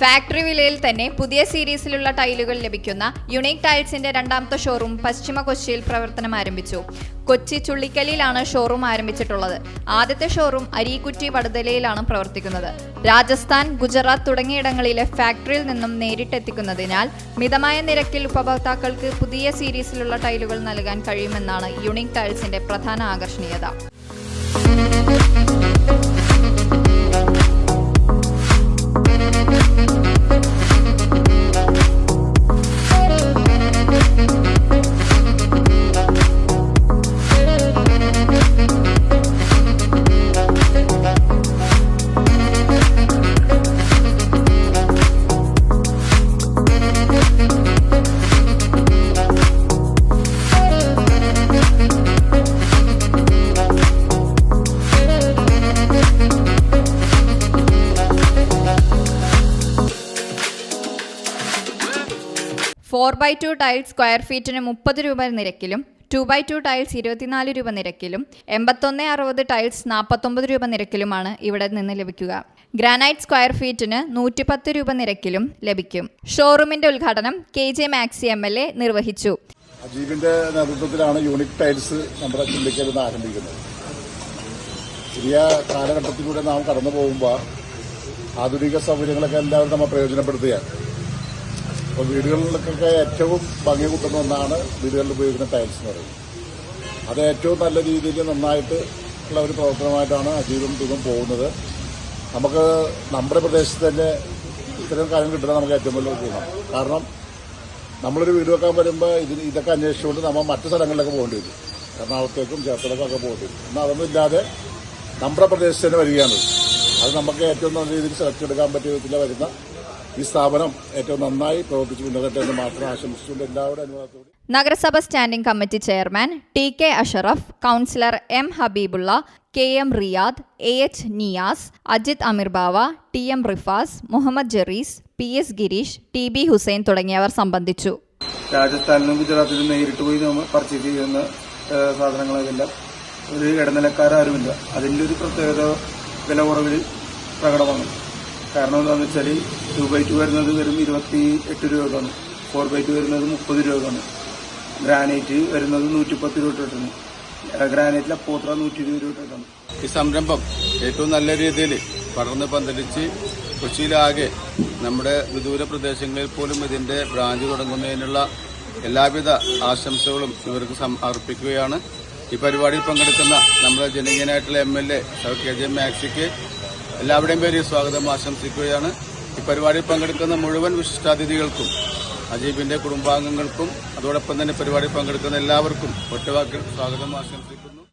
Factory വിലയിൽ തന്നെ പുതിയ സീരീസിലുള്ള ടൈലുകൾ ലഭിക്കുന്ന യുണീക് ടൈൽസിന്റെ രണ്ടാമത്തെ ഷോറൂം പശ്ചിമ കൊച്ചിയിൽ പ്രവർത്തനം ആരംഭിച്ചു. കൊച്ചി ചുള്ളിക്കലിയിലാണ് ഷോറൂം ആരംഭിച്ചിട്ടുള്ളത്. ആദ്യത്തെ ഷോറൂം അരീക്കുറ്റി വടുതലയിലാണ് പ്രവർത്തിക്കുന്നത്. രാജസ്ഥാൻ ഗുജറാത്ത് തുടങ്ങിയിടങ്ങളിലെ ഫാക്ടറിയിൽ നിന്നും നേരിട്ടെത്തിക്കുന്നതിനാൽ മിതമായ നിരക്കിൽ ഉപഭോക്താക്കൾക്ക് പുതിയ സീരീസിലുള്ള ടൈലുകൾ നൽകാൻ കഴിയുമെന്നാണ് യുണീക് ടൈൽസിന്റെ പ്രധാന ആകർഷണീയത. Four by two tiles square ഫീറ്റിന് മുപ്പത് രൂപ നിരക്കിലും ടു ബൈ ടു ടൈൽസ് ഇരുപത്തിനാല് രൂപ നിരക്കിലും എൺപത്തൊന്ന് അറുപത് ടൈൽസ് നാൽപ്പത്തൊമ്പത് രൂപ നിരക്കിലുമാണ് ഇവിടെ നിന്ന് ലഭിക്കുക. ഗ്രാനൈറ്റ് സ്ക്വയർ ഫീറ്റിന് നൂറ്റിപ്പത്ത് രൂപ നിരക്കിലും ലഭിക്കും. ഷോറൂമിന്റെ ഉദ്ഘാടനം K J Maxi M L A നിർവഹിച്ചു. അജീബിന്റെ നേതൃത്വത്തിലാണ് യൂണിക് ടൈൽസ് നമ്മുടെ നിന്ന് ആരംഭിക്കുന്നത്. പുതിയ കാലഘട്ടത്തിലൂടെ നാം കടന്നു പോകുമ്പോൾ ആധുനിക സൗകര്യങ്ങളൊക്കെ എല്ലാവരും നമ്മൾ പ്രയോജനപ്പെടുത്തുകയാണ്. അപ്പോൾ വീടുകളിലൊക്കെ ഏറ്റവും ഭംഗി കൂട്ടുന്ന ഒന്നാണ് വീടുകളിൽ ഉപയോഗിക്കുന്ന ടൈൽസ് എന്ന് പറയുന്നത്. അത് ഏറ്റവും നല്ല രീതിയിൽ നന്നായിട്ട് ഉള്ള ഒരു പ്രവർത്തനമായിട്ടാണ് അജീവം ദീപം പോകുന്നത്. നമുക്ക് നമ്മുടെ പ്രദേശത്ത് തന്നെ ഇത്തരം കാര്യം കിട്ടുന്നത് നമുക്ക് ഏറ്റവും വലിയ ഗുണം. കാരണം നമ്മളൊരു വീട് വെക്കാൻ വരുമ്പോൾ ഇതിന് ഇതൊക്കെ അന്വേഷിച്ചുകൊണ്ട് നമ്മൾ മറ്റു സ്ഥലങ്ങളിലൊക്കെ പോകേണ്ടി വരും. എറണാകുളത്തേക്കും ചേർത്തലക്കൊക്കെ പോകേണ്ടി വരും. എന്നാൽ അതൊന്നും ഇല്ലാതെ നമ്മുടെ പ്രദേശത്ത് തന്നെ വരികയാണ്. അത് നമുക്ക് ഏറ്റവും നല്ല രീതിയിൽ സെലക്ട് എടുക്കാൻ പറ്റിയ വിധത്തിൽ വരുന്ന ഈ സ്ഥാപനം ഏറ്റവും നന്നായി പ്രവർത്തിച്ചു മുന്നേറട്ടെ എന്ന് മാത്രം ആശംസിച്ചുകൊണ്ട് എല്ലാവരുടെ അനുവാദത്തോടെ നഗരസഭ standing committee chairman T K Ashraf councillor M Habibulla K M Riyad A H Niyas Ajith Amirbava T M Rifas Muhammad Jerees P S Girish T B Hussain തുടങ്ങിയവർ സംബന്ധിച്ചു. രാജസ്ഥാനിലും ഗുജറാത്തിലും നേരിട്ട് പോയി നമ്മൾ പർച്ചേസ് ചെയ്യുന്ന സാധനങ്ങളെല്ലാം ഒരു ഇല്ല അതിന്റെ ഒരു പ്രത്യേകത വില കുറവിൽ പ്രകടമാണ്. കാരണം എന്താണെന്ന് വെച്ചാൽ ടു ബൈ ടു വരുന്നത് വെറും ഇരുപത്തി എട്ട് രൂപക്കാണ് ഫോർ ബൈ ടു വരുന്നത് മുപ്പത് രൂപക്കാണ് ഗ്രാനൈറ്റ് വരുന്നത് നൂറ്റിപ്പത്ത് രൂപ തൊട്ടാണ് ഗ്രാനൈറ്റിലെ പോത്ര നൂറ്റി ഇരുപത് രൂപ തൊട്ടാണ് ഈ സംരംഭം ഏറ്റവും നല്ല രീതിയിൽ പടർന്ന് പന്തലിച്ച് കൊച്ചിയിലാകെ നമ്മുടെ വിദൂര പ്രദേശങ്ങളിൽ പോലും ഇതിന്റെ ബ്രാഞ്ച് തുടങ്ങുന്നതിനുള്ള എല്ലാവിധ ആശംസകളും ഇവർക്ക് സമർപ്പിക്കുകയാണ് ഈ പരിപാടിയിൽ പങ്കെടുക്കുന്ന നമ്മുടെ ജനകീയനായിട്ടുള്ള M L A K J മാക്സിക്ക് എല്ലാവരുടെയും പേര് സ്വാഗതം ആശംസിക്കുകയാണ്. ഈ പരിപാടിയിൽ പങ്കെടുക്കുന്ന മുഴുവൻ വിശിഷ്ടാതിഥികൾക്കും അജീബിന്റെ കുടുംബാംഗങ്ങൾക്കും അതോടൊപ്പം തന്നെ പരിപാടിയിൽ പങ്കെടുക്കുന്ന എല്ലാവർക്കും ഒറ്റവാക്കിൽ സ്വാഗതം ആശംസിക്കുന്നു.